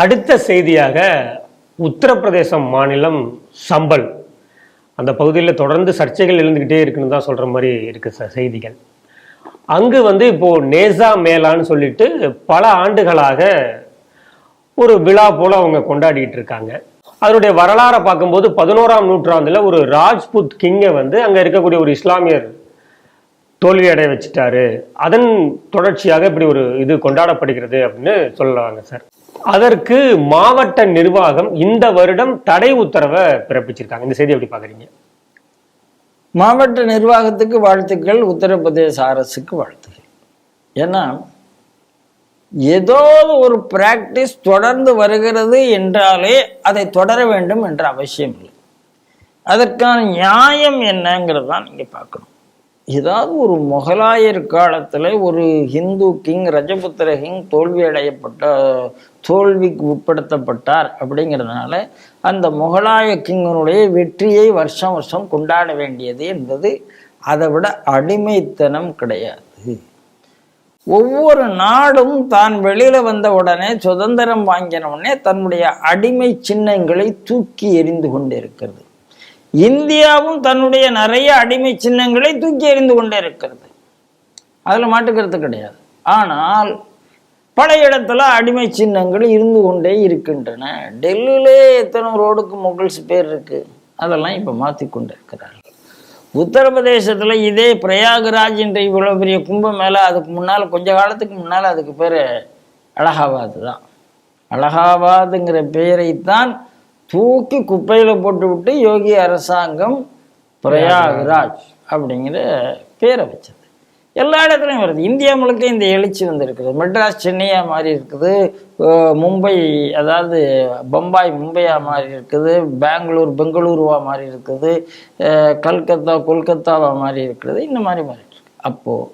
அடுத்த செய்தியாக உத்தரப்பிரதேசம் மாநிலம் சம்பல். அந்த பகுதியில் தொடர்ந்து சர்ச்சைகள் எழுந்துக்கிட்டே இருக்குன்னு தான் சொல்கிற மாதிரி இருக்குது சார் செய்திகள். அங்கு வந்து இப்போது நேசா மேலான்னு சொல்லிட்டு பல ஆண்டுகளாக ஒரு விழா போல் அவங்க கொண்டாடிட்டு இருக்காங்க. அதனுடைய வரலாறை பார்க்கும்போது பதினோராம் நூற்றாண்டில் ஒரு ராஜ்புத் கிங்கை வந்து அங்கே இருக்கக்கூடிய ஒரு இஸ்லாமியர் தோல்வி அடைய வச்சுட்டாரு. அதன் தொடர்ச்சியாக இப்படி ஒரு இது கொண்டாடப்படுகிறது அப்படின்னு சொல்லுவாங்க சார். அதற்கு மாவட்ட நிர்வாகம் இந்த வருடம் தடை உத்தரவை பிறப்பிச்சிருக்காங்க. இந்த செய்தி எப்படி பாக்குறீங்க மாவட்ட நிர்வாகத்துக்கு வாழ்த்துக்கள் உத்தரப்பிரதேச அரசுக்கு வாழ்த்துக்கள். ஏன்னா ஏதோ ஒரு பிராக்டிஸ் தொடர்ந்து வருகிறது என்றாலே அதை தொடர வேண்டும் என்ற அவசியம் இல்லை. அதற்கான நியாயம் என்னங்கிறது தான் நீங்கள் பார்க்கணும். ஏதாவது ஒரு முகலாயர் காலத்தில் ஒரு ஹிந்து கிங் ரஜபுத்திர கிங் தோல்வி அடையப்பட்ட தோல்விக்கு உட்படுத்தப்பட்டார் அப்படிங்கிறதுனால அந்த முகலாய கிங்கனுடைய வெற்றியை வருஷம் வருஷம் கொண்டாட வேண்டியது என்பது அதை விட அடிமைத்தனம் கிடையாது. ஒவ்வொரு நாடும் தான் வெளியில் வந்த உடனே சுதந்திரம் வாங்கின உடனே தன்னுடைய அடிமை சின்னங்களை தூக்கி எறிந்து கொண்டிருக்கிறது. இந்தியாவும் தன்னுடைய நிறைய அடிமை சின்னங்களை தூக்கி எறிந்து கொண்டே இருக்கிறது. அதில் மாட்டுக்கிறது கிடையாது. ஆனால் பல இடத்துல அடிமை சின்னங்கள் இருந்து கொண்டே இருக்கின்றன. டெல்லியிலே எத்தனை ரோடுக்கு முகல்ஸ் பேர் இருக்கு? அதெல்லாம் இப்போ மாற்றி கொண்டு இருக்கிறார்கள் உத்தரப்பிரதேசத்தில் இதே பிரயாகராஜ் என்ற இவ்வளோ பெரிய கும்பம் மேலே அதுக்கு முன்னால் கொஞ்ச காலத்துக்கு முன்னால் அதுக்கு பேர் அலகாபாத் தான். அலகாபாத்துங்கிற பெயரைத்தான் தூக்கி குப்பையில் போட்டுவிட்டு யோகி அரசாங்கம் பிரயாகராஜ் அப்படிங்கிற பேரை வச்சது. எல்லா இடத்துலையும் வருது. இந்தியா முழுக்க இந்த எழுச்சி வந்திருக்குது. மெட்ராஸ் சென்னையாக மாறி இருக்குது. மும்பை அதாவது பம்பாய் மும்பையாக மாறி இருக்குது. பெங்களூர் பெங்களூருவாக மாறி இருக்குது. கல்கத்தா கொல்கத்தாவாக மாறி இருக்கிறது இந்த மாதிரி மாறி இருக்கு. அப்போது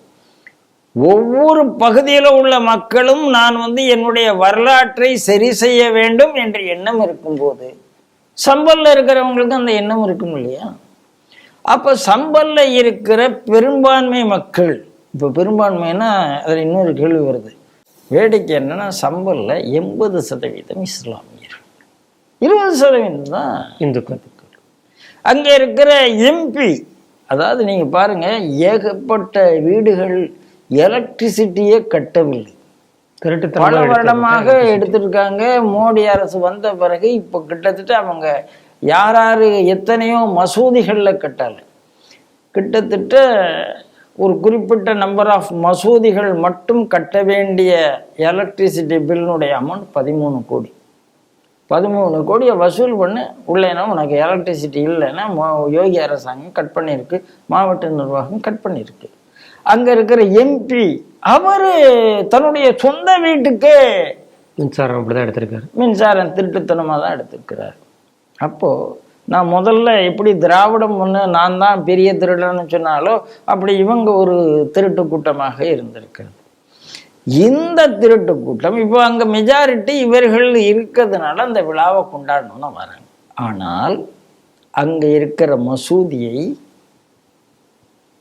ஒவ்வொரு பகுதியில் உள்ள மக்களும் நான் வந்து என்னுடைய வரலாற்றை சரி செய்ய வேண்டும் என்ற எண்ணம் இருக்கும்போது சம்பல்ல இருக்கிறவங்களுக்கு அந்த எண்ணம் இருக்கும் இல்லையா? அப்போ சம்பல்ல இருக்கிற பெரும்பான்மை மக்கள் இப்போ பெரும்பான்மைன்னா அதில் இன்னொரு கேள்வி வருது. வேடிக்கை என்னன்னா சம்பல்ல எண்பது சதவீதம் இஸ்லாமியர். இருபது சதவீதம் தான் இந்துக்கள். அங்கே இருக்கிற எம்பி அதாவது நீங்கள் பாருங்கள் ஏகப்பட்ட வீடுகள் எலக்ட்ரிசிட்டியே கட்டவில்லை. பல திருட்டுத்தனமா வருடமாக எடுத்திருக்காங்க. மோடி அரசு வந்த பிறகு இப்போ கிட்டத்தட்ட அவங்க யார் யார் எத்தனையோ மசூதிகள்ல கட்டல. கிட்டத்தட்ட ஒரு குறிப்பிட்ட நம்பர் ஆஃப் மசூதிகள் மட்டும் கட்ட வேண்டிய எலக்ட்ரிசிட்டி பில்லுடைய அமௌண்ட் பதிமூணு கோடி. பதிமூணு கோடியை வசூல் பண்ணு உள்ளேனா உனக்கு எலக்ட்ரிசிட்டி இல்லைன்னா மோ- யோகி அரசாங்கம் கட் பண்ணியிருக்கு மாவட்ட நிர்வாகம் கட் பண்ணியிருக்கு. அங்க இருக்கிற எம்பி அவரு தன்னுடைய சொந்த வீட்டுக்கே மின்சாரம் அப்படிதான் எடுத்திருக்காரு. மின்சாரம் திருட்டுத்தனமாக தான் எடுத்திருக்கிறார். அப்போ நான் முதல்ல எப்படி திராவிடம் ஒன்று நான் தான் பெரிய திருடன்னு சொன்னாலோ அப்படி இவங்க ஒரு திருட்டு கூட்டமாக இருந்திருக்கிறது. இந்த திருட்டு கூட்டம் இப்போ அங்கே மெஜாரிட்டி இவர்கள் இருக்கிறதுனால அந்த விழாவை கொண்டாடணும்னு வராங்க. ஆனால் அங்கே இருக்கிற மசூதியை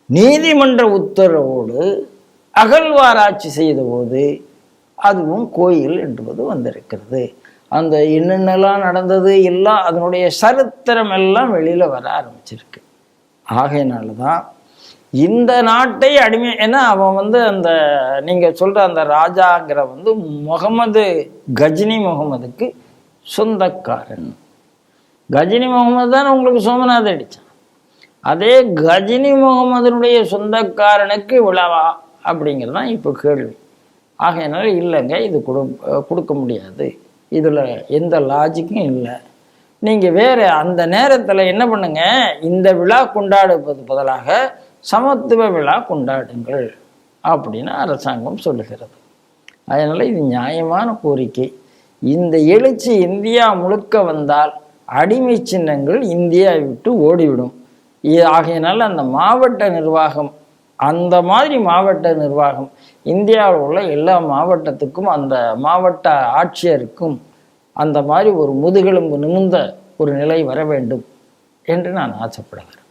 நீதிமன்ற உத்தரவோடு அகழ்வாராய்ச்சி செய்தபோது அதுவும் கோயில் என்பது வந்திருக்கிறது. அந்த என்னென்னலாம் நடந்தது எல்லாம் அதனுடைய சரித்திரம் எல்லாம் வெளியில் வர ஆரம்பிச்சிருக்கு. ஆகையினால தான் இந்த நாட்டை அடிமை ஏன்னா அவன் வந்து அந்த நீங்கள் சொல்கிற அந்த ராஜாங்கிற வந்து முகமது கஜினி முகமதுக்கு சொந்தக்காரன். கஜினி முகமது தான் உங்களுக்கு சோமநாத அடித்தான் அதே கஜினி முகமதனுடைய சொந்தக்காரனுக்கு விழாவா அப்படிங்கிறது தான் இப்போ கேள்வி. ஆகையினால இல்லைங்க இது கொடு கொடுக்க முடியாது. இதில் எந்த லாஜிக்கும் இல்லை. நீங்கள் வேறு அந்த நேரத்தில் என்ன பண்ணுங்க? இந்த விழா கொண்டாடுவது பதிலாக சமத்துவ விழா கொண்டாடுங்கள் அப்படின்னு அரசாங்கம் சொல்லுகிறது. அதனால் இது நியாயமான கோரிக்கை. இந்த எழுச்சி இந்தியா முழுக்க வந்தால் அடிமை சின்னங்கள் இந்தியாவை விட்டு ஓடிவிடும். இது ஆகையினால அந்த மாவட்ட நிர்வாகம் அந்த மாதிரி மாவட்ட நிர்வாகம் இந்தியாவில் உள்ள எல்லா மாவட்டத்துக்கும் அந்த மாவட்ட ஆட்சியருக்கும் அந்த மாதிரி ஒரு முதுகெலும்பு நிமிர்ந்த ஒரு நிலை வர வேண்டும் என்று நான் ஆசைப்படுகிறேன்.